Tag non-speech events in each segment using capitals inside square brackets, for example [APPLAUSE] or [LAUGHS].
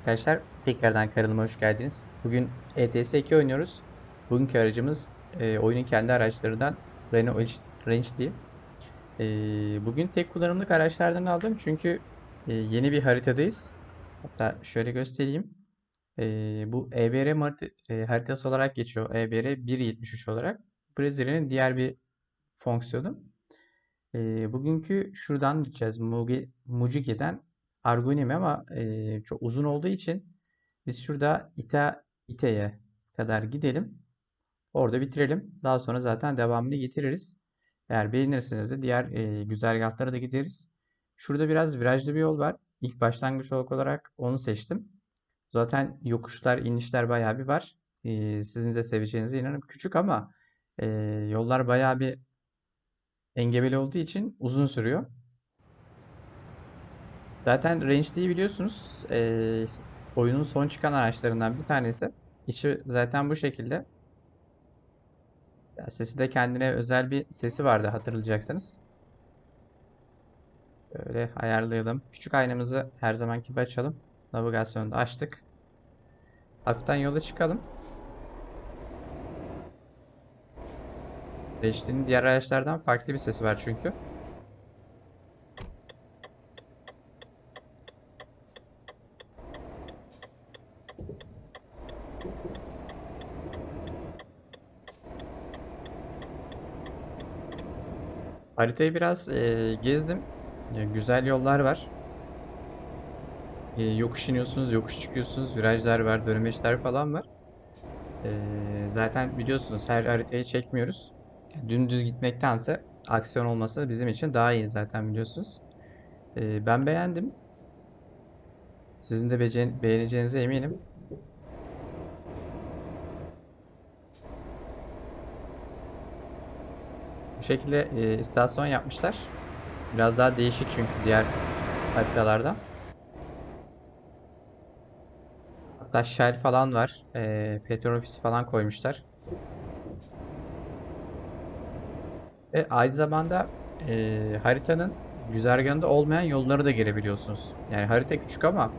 Arkadaşlar tekrardan kanalıma hoş geldiniz. Bugün ETS 2 oynuyoruz. Bugünkü aracımız e, oyunun kendi araçlarından Renault Range, Range diye. E, bugün tek kullanımlık araçlardan aldım çünkü e, yeni bir haritadayız. Hatta şöyle göstereyim. E, bu EBR e, haritası olarak geçiyor. EBR 1.73 olarak. Brezilya'nın diğer bir fonksiyonu. E, bugünkü şuradan gideceğiz. Mugi, Arguin'im ama e, çok uzun olduğu için biz şurada İta, İte'ye kadar gidelim. Orada bitirelim. Daha sonra zaten devamını getiririz. Eğer beğenirseniz de diğer e, güzergahlara da gideriz. Şurada biraz virajlı bir yol var. İlk başlangıç olarak onu seçtim. Zaten yokuşlar, inişler bayağı bir var. E, sizin de seveceğinize inanırım. Küçük ama e, yollar bayağı bir engebeli olduğu için uzun sürüyor. Zaten Range'liği biliyorsunuz. eee, oyunun son çıkan araçlarından bir tanesi. İçi zaten bu şekilde. Ya sesi de kendine özel bir sesi vardı hatırlayacaksınız. Böyle ayarlayalım. Küçük aynamızı her zamanki gibi açalım. Navigasyonu da açtık. Hafiften yola çıkalım. Range'liğin diğer araçlardan farklı bir sesi var çünkü. Haritayı biraz eee, gezdim. Ya, güzel yollar var. Eee, yokuş iniyorsunuz, yokuş çıkıyorsunuz. Virajlar var, dönemeçler falan var. Eee, zaten biliyorsunuz her haritayı çekmiyoruz. Dümdüz gitmektense aksiyon olması bizim için daha iyi zaten biliyorsunuz. Eee, ben beğendim. Sizin de beğen- beğeneceğinize eminim. Bu şekilde eee, istasyon yapmışlar. Biraz daha değişik çünkü diğer haritalardan. Hatta Shell falan var. Eee petrol ofisi falan koymuşlar. Ve aynı zamanda eee, haritanın güzergahında olmayan yolları da girebiliyorsunuz. Yani harita küçük ama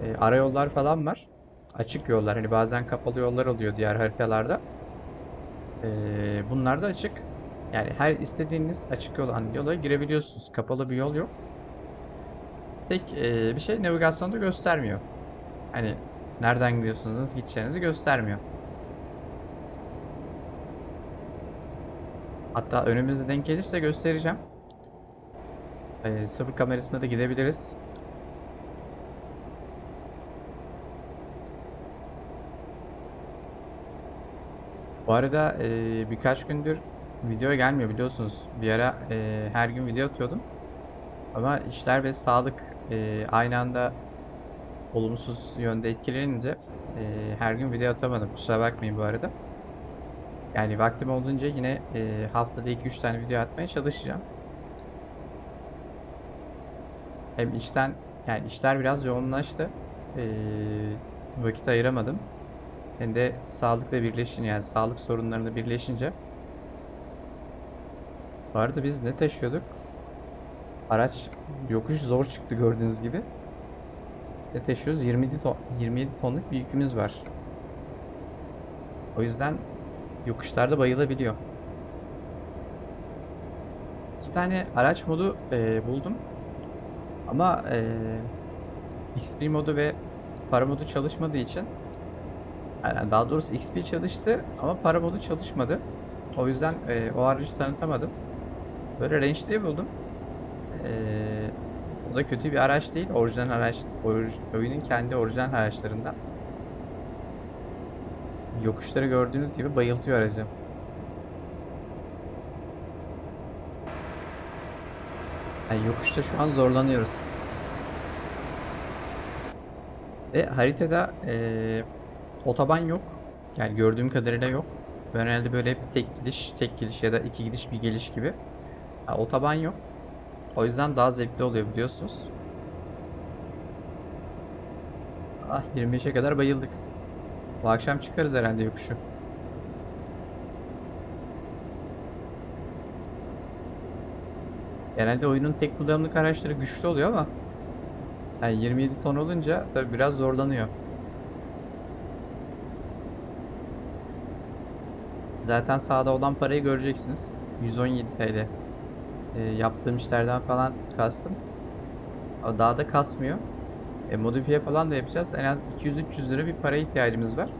eee, ara yollar falan var. Açık yollar. Hani bazen kapalı yollar oluyor diğer haritalarda. Eee bunlar da açık. Yani her istediğiniz açık yol, hani yola girebiliyorsunuz. Kapalı bir yol yok. Tek eee, bir şey navigasyonda göstermiyor. Hani nereden gidiyorsunuz, nasıl gideceğinizi göstermiyor. Hatta önümüzde denk gelirse göstereceğim. Ee, sıfır kamerasına da gidebiliriz. Bu arada e, birkaç gündür video gelmiyor biliyorsunuz. Bir ara e, her gün video atıyordum. Ama işler ve sağlık e, aynı anda olumsuz yönde etkilenince e, her gün video atamadım. Kusura bakmayın bu arada. Yani vaktim olduğunca yine e, haftada 2-3 tane video atmaya çalışacağım. Hem işten yani işler biraz yoğunlaştı. E, vakit ayıramadım. Hem de sağlıkla birleşince yani sağlık sorunlarıyla birleşince. Arada biz ne taşıyorduk? Araç yokuş zor çıktı gördüğünüz gibi. Ne taşıyoruz? 27 ton, 27 tonluk bir yükümüz var. O yüzden yokuşlarda bayılabiliyor. İki tane araç modu e, buldum. Ama e, XP modu ve para modu çalışmadığı için yani daha doğrusu XP çalıştı ama para modu çalışmadı. O yüzden e, o aracı tanıtamadım. Böyle range diye buldum. E, o da kötü bir araç değil. Orijinal araç, oyunun kendi orijinal araçlarından. Yokuşları gördüğünüz gibi bayıltıyor aracı. Yani yokuşta şu an zorlanıyoruz. Ve haritada eee, otoban yok. Yani gördüğüm kadarıyla yok. Genelde böyle hep tek gidiş, tek gidiş ya da iki gidiş bir geliş gibi. Ha, otoban yok. O yüzden daha zevkli oluyor biliyorsunuz. Ah 25'e kadar bayıldık. Bu akşam çıkarız herhalde yokuşu. Genelde oyunun tek kullanımlık araçları güçlü oluyor ama Yani 27 ton olunca tabii biraz zorlanıyor. Zaten sağda olan parayı göreceksiniz. 117 TL. E, yaptığım işlerden falan kastım. Ama Daha da kasmıyor. E, modifiye falan da yapacağız. En az 200-300 lira bir para ihtiyacımız var.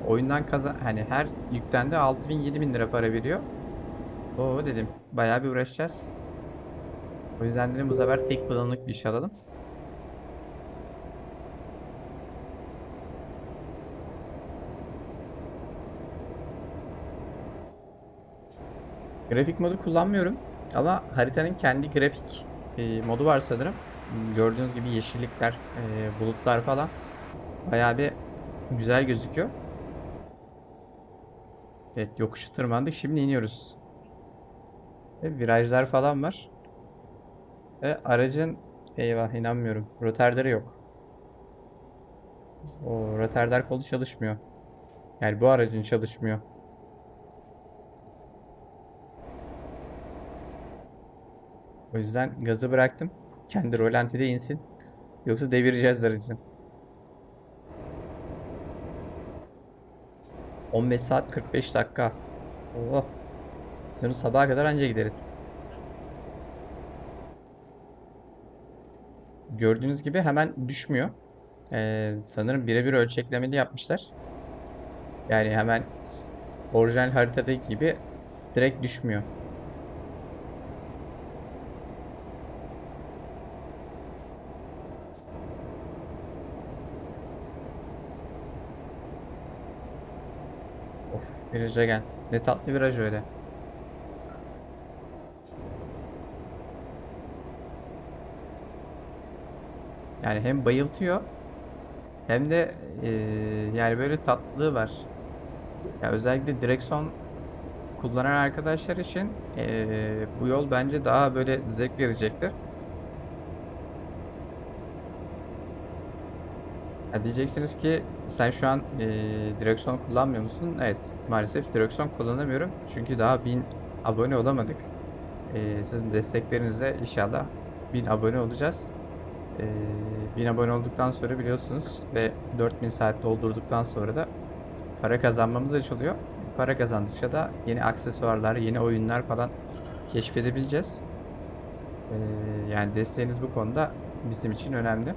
Oyundan kazan hani her yükten de 6000-7000 lira para veriyor. Oo dedim. Bayağı bir uğraşacağız. O yüzden dedim bu sefer tek kullanımlık bir iş alalım. Grafik modu kullanmıyorum ama haritanın kendi grafik e, modu var sanırım. Gördüğünüz gibi yeşillikler, e, bulutlar falan bayağı bir güzel gözüküyor. Evet yokuşu tırmandık. Şimdi iniyoruz. Ve virajlar falan var. Ve aracın eyvah inanmıyorum. Rotarları yok. O rotarlar kolu çalışmıyor. Yani bu aracın çalışmıyor. O yüzden gazı bıraktım. Kendi rolantide insin. Yoksa devireceğiz aracı. 15 saat 45 dakika. Oh. Sanırım sabaha kadar anca gideriz. Gördüğünüz gibi hemen düşmüyor. Ee, sanırım birebir ölçeklemeli yapmışlar. Yani hemen orijinal haritadaki gibi direkt düşmüyor. Viraja gel. Ne tatlı viraj öyle. Yani hem bayıltıyor hem de eee, yani böyle tatlılığı var. Ya özellikle direksiyon kullanan arkadaşlar için eee, bu yol bence daha böyle zevk verecektir. Ya diyeceksiniz ki sen şu an eee, direksiyon kullanmıyor musun? Evet, maalesef direksiyon kullanamıyorum. Çünkü daha 1000 abone olamadık. Eee, sizin desteklerinizle inşallah 1000 abone olacağız. Eee 1000 abone olduktan sonra biliyorsunuz ve 4000 saat doldurduktan sonra da para kazanmamız açılıyor. Para kazandıkça da yeni aksesuarlar, yeni oyunlar falan keşfedebileceğiz. Eee, yani desteğiniz bu konuda bizim için önemli.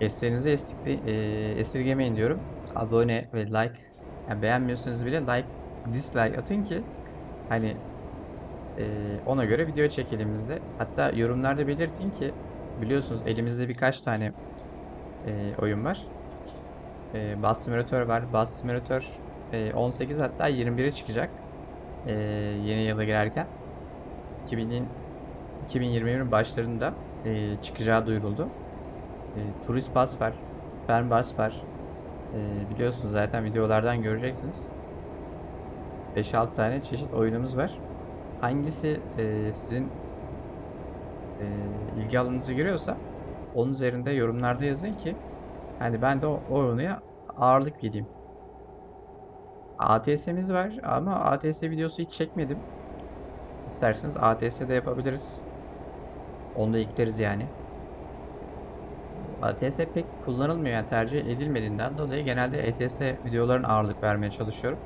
Desteğinizi estikle- eee, esirgemeyin diyorum. Abone ve like. Yani beğenmiyorsanız bile like, dislike atın ki hani eee, ona göre video çekelim biz de. Hatta yorumlarda belirtin ki biliyorsunuz elimizde birkaç tane eee, oyun var. Eee Bus Simulator var. Bus Simulator eee, 18 hatta 21'e çıkacak. Eee, yeni yıla girerken. 2000'in 2021'in başlarında eee, çıkacağı duyuruldu. Eee, Turist Bus var. Fern Bus var. Eee, biliyorsunuz zaten videolardan göreceksiniz. 5-6 tane çeşit oyunumuz var. Hangisi eee, sizin eee, ilgi alanınızı görüyorsa onun üzerinde yorumlarda yazın ki hani ben de o, o oyuna ağırlık vereyim. ATS'miz var ama ATS videosu hiç çekmedim. İsterseniz ATS de yapabiliriz. Onu da ekleriz yani. ATS pek kullanılmıyor yani tercih edilmediğinden dolayı genelde ETS videoların ağırlık vermeye çalışıyorum.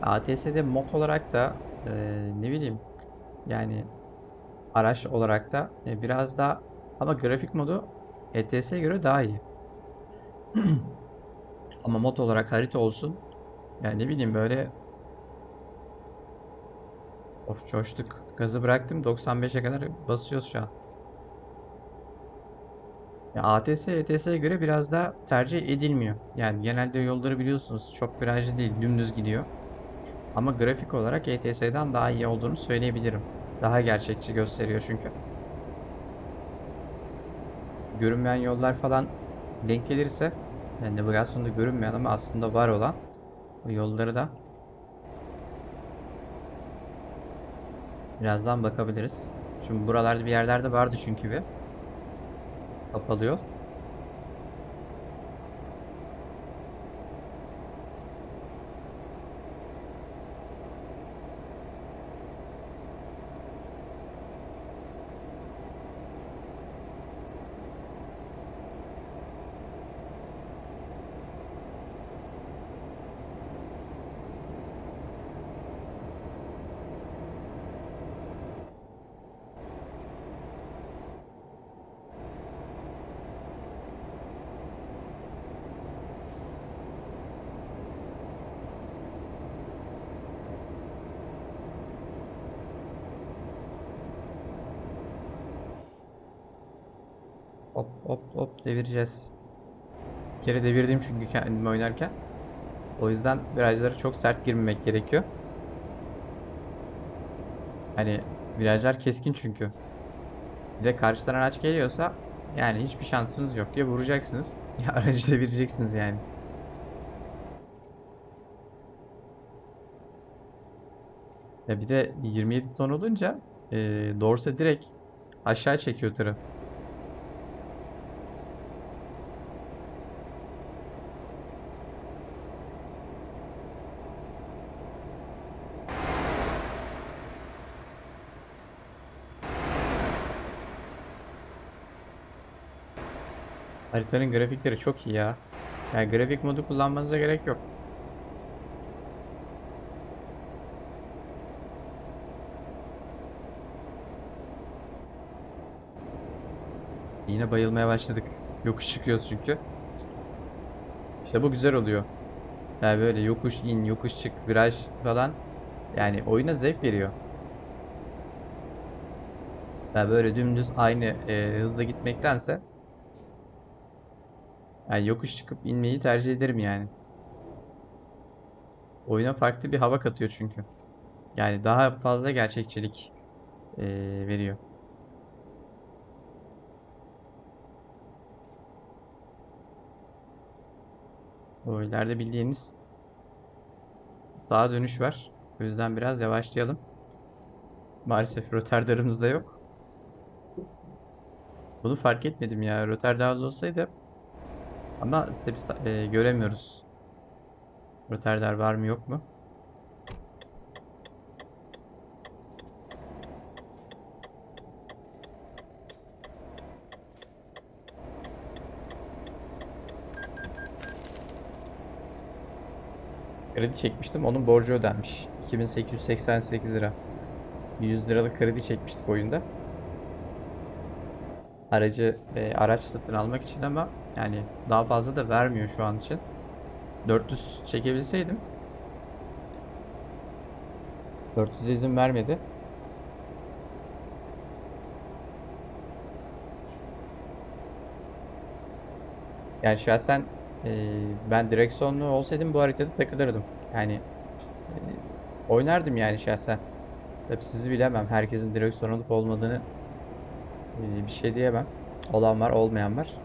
ATS'de mod olarak da eee, ne bileyim yani araç olarak da e, biraz daha ama grafik modu ETS'ye göre daha iyi. [CLEARS THROAT] Ama mod olarak harita olsun. Yani ne bileyim böyle of coştuk. Gazı bıraktım 95'e kadar basıyoruz şu an. Ya ATS ETS'ye göre biraz daha tercih edilmiyor. Yani genelde yolları biliyorsunuz çok virajlı değil dümdüz gidiyor. Ama grafik olarak ETS'den daha iyi olduğunu söyleyebilirim. Daha gerçekçi gösteriyor çünkü. Şu görünmeyen yollar falan denk gelirse yani navigasyonda görünmeyen ama aslında var olan yolları da birazdan bakabiliriz. Şimdi buralarda bir yerlerde vardı çünkü bir kapalı yol. Hop hop hop devireceğiz. Bir kere devirdim çünkü kendimi oynarken. O yüzden virajlara çok sert girmemek gerekiyor. Hani virajlar keskin çünkü. Bir de karşıdan araç geliyorsa yani hiçbir şansınız yok. Ya vuracaksınız [LAUGHS] ya aracı devireceksiniz yani. Ya bir de 27 ton olunca e, Dorse direkt aşağı çekiyor tırı. Haritanın grafikleri çok iyi ya. Yani grafik modu kullanmanıza gerek yok. Yine bayılmaya başladık. Yokuş çıkıyoruz çünkü. İşte bu güzel oluyor. Yani böyle yokuş in, yokuş çık, viraj falan. Yani oyuna zevk veriyor. Yani böyle dümdüz aynı e, hızla gitmektense yani yokuş çıkıp inmeyi tercih ederim yani. Oyuna farklı bir hava katıyor çünkü. Yani daha fazla gerçekçilik e, veriyor. O ileride bildiğiniz sağa dönüş var. O yüzden biraz yavaşlayalım. Maalesef Rotterdam'ımız da yok. Bunu fark etmedim ya. Rotterdam'da olsaydı ama tabi e, göremiyoruz. Rotterdam var mı yok mu? Kredi çekmiştim. Onun borcu ödenmiş. 2888 lira. 100 liralık kredi çekmiştik oyunda. Aracı e, araç satın almak için ama yani daha fazla da vermiyor şu an için. 400 çekebilseydim 400'e izin vermedi. Yani şahsen e, ben direksiyonlu olsaydım bu haritada takılırdım. Yani e, oynardım yani şahsen. Tabi sizi bilemem. Herkesin direksiyon olup olmadığını e, bir şey diyemem. Olan var, olmayan var.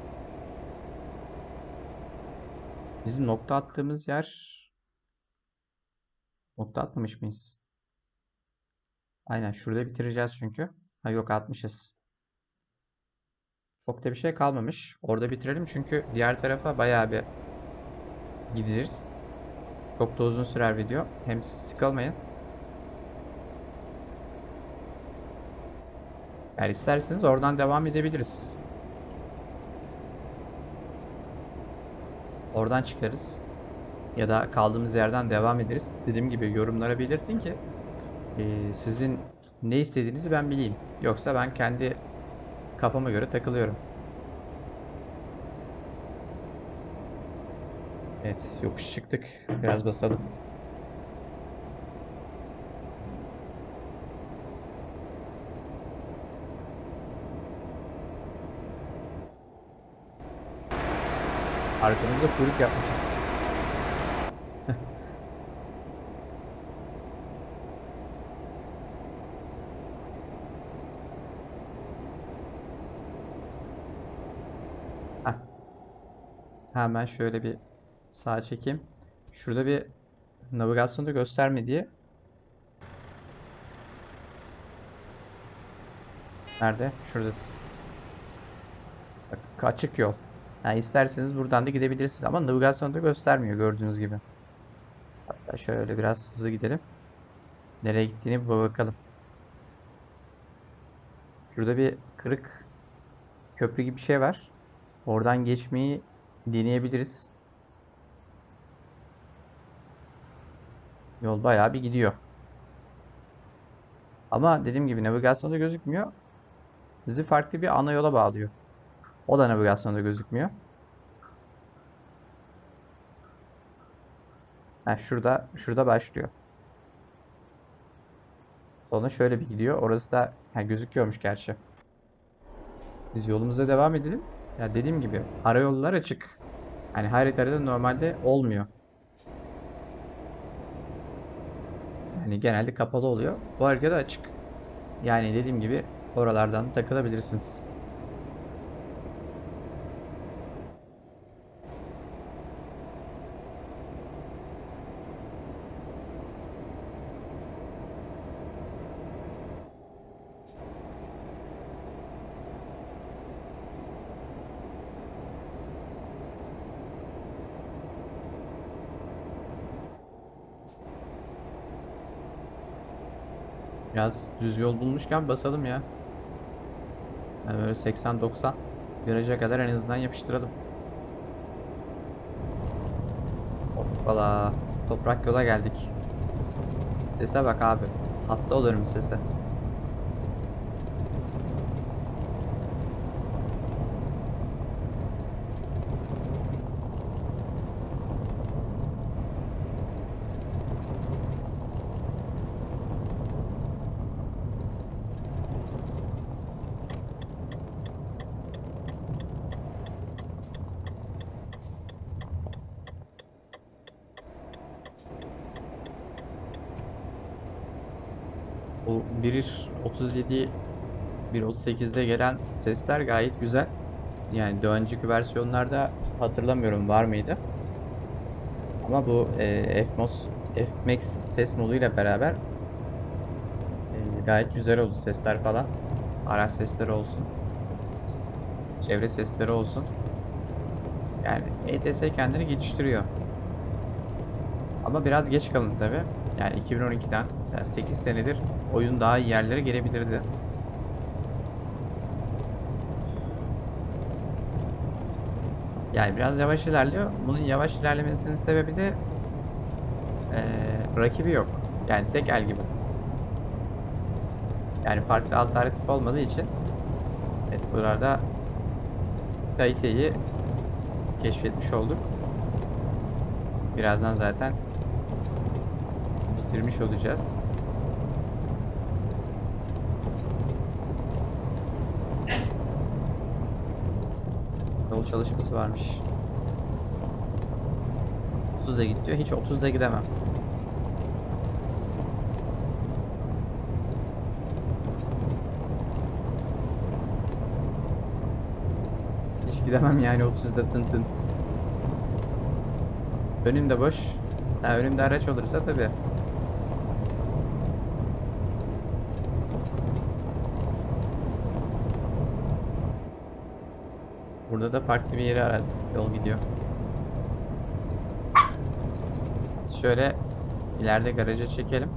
Bizim nokta attığımız yer nokta atmamış mıyız? Aynen şurada bitireceğiz çünkü. Ha yok atmışız. Çok da bir şey kalmamış. Orada bitirelim çünkü diğer tarafa bayağı bir gideriz. Çok da uzun sürer video. Hem siz sıkılmayın. Eğer isterseniz oradan devam edebiliriz. Oradan çıkarız. Ya da kaldığımız yerden devam ederiz. Dediğim gibi yorumlara belirtin ki e, sizin ne istediğinizi ben bileyim. Yoksa ben kendi kafama göre takılıyorum. Evet, yokuş çıktık. Biraz basalım. Arkamızda kuyruk yapmışız. [LAUGHS] Hemen şöyle bir sağa çekeyim. Şurada bir navigasyonda gösterme diye. Nerede? Şuradasın. Bak, açık yol. Yani isterseniz buradan da gidebilirsiniz ama navigasyonda göstermiyor gördüğünüz gibi. Hatta şöyle biraz hızlı gidelim. Nereye gittiğini bir bakalım. Şurada bir kırık köprü gibi bir şey var. Oradan geçmeyi deneyebiliriz. Yol bayağı bir gidiyor. Ama dediğim gibi navigasyonda gözükmüyor. Bizi farklı bir ana yola bağlıyor. O da navigasyonda gözükmüyor. Ha, şurada şurada başlıyor. Sonra şöyle bir gidiyor. Orası da ha, gözüküyormuş gerçi. Biz yolumuza devam edelim. Ya dediğim gibi arayollar açık. Hani haritada normalde olmuyor. Yani genelde kapalı oluyor. Bu haritada açık. Yani dediğim gibi oralardan takılabilirsiniz. Biraz düz yol bulmuşken basalım ya. Yani böyle 80-90 viraja kadar en azından yapıştıralım. Hoppala. Toprak yola geldik. Sese bak abi. Hasta olurum sese. Bu 1.37 1.38'de gelen sesler gayet güzel. Yani daha önceki versiyonlarda hatırlamıyorum var mıydı? Ama bu e, FMOS, FMAX ses moduyla beraber e, gayet güzel oldu sesler falan. Araç sesleri olsun. Çevre sesleri olsun. Yani ETS kendini geliştiriyor. Ama biraz geç kalın tabi. Yani 2012'den yani 8 senedir oyun daha iyi yerlere gelebilirdi. Yani biraz yavaş ilerliyor. Bunun yavaş ilerlemesinin sebebi de eee, rakibi yok. Yani tek el gibi. Yani farklı alternatif olmadığı için evet buralarda kaliteyi keşfetmiş olduk. Birazdan zaten bitirmiş olacağız. Yol çalışması varmış. 30'da git diyor. Hiç 30'da gidemem. Hiç gidemem yani 30'da tın tın. Önüm de boş. Ha, önümde araç olursa tabii. Burada da farklı bir yere ara yol gidiyor. Şöyle ileride garaja çekelim.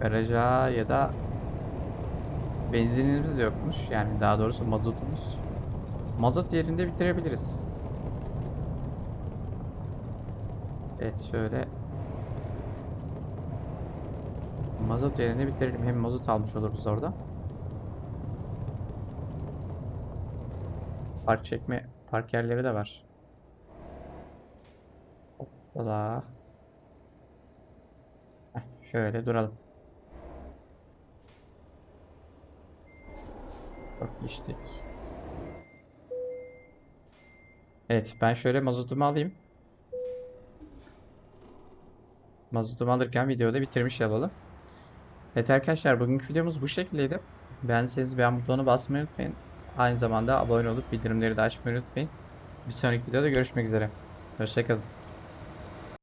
Garaja ya da benzinimiz yokmuş. Yani daha doğrusu mazotumuz. Mazot yerinde bitirebiliriz. Evet şöyle mazot yerine bitirelim. Hem mazot almış oluruz orada. Park çekme park yerleri de var. Hoppala. Şöyle duralım. Çok içtik. Evet ben şöyle mazotumu alayım. Mazotumu alırken videoda bitirmiş olalım. Evet arkadaşlar bugünkü videomuz bu şekildeydi. Beğendiyseniz beğen butonuna basmayı unutmayın. Aynı zamanda abone olup bildirimleri de açmayı unutmayın. Bir sonraki videoda görüşmek üzere. Hoşçakalın.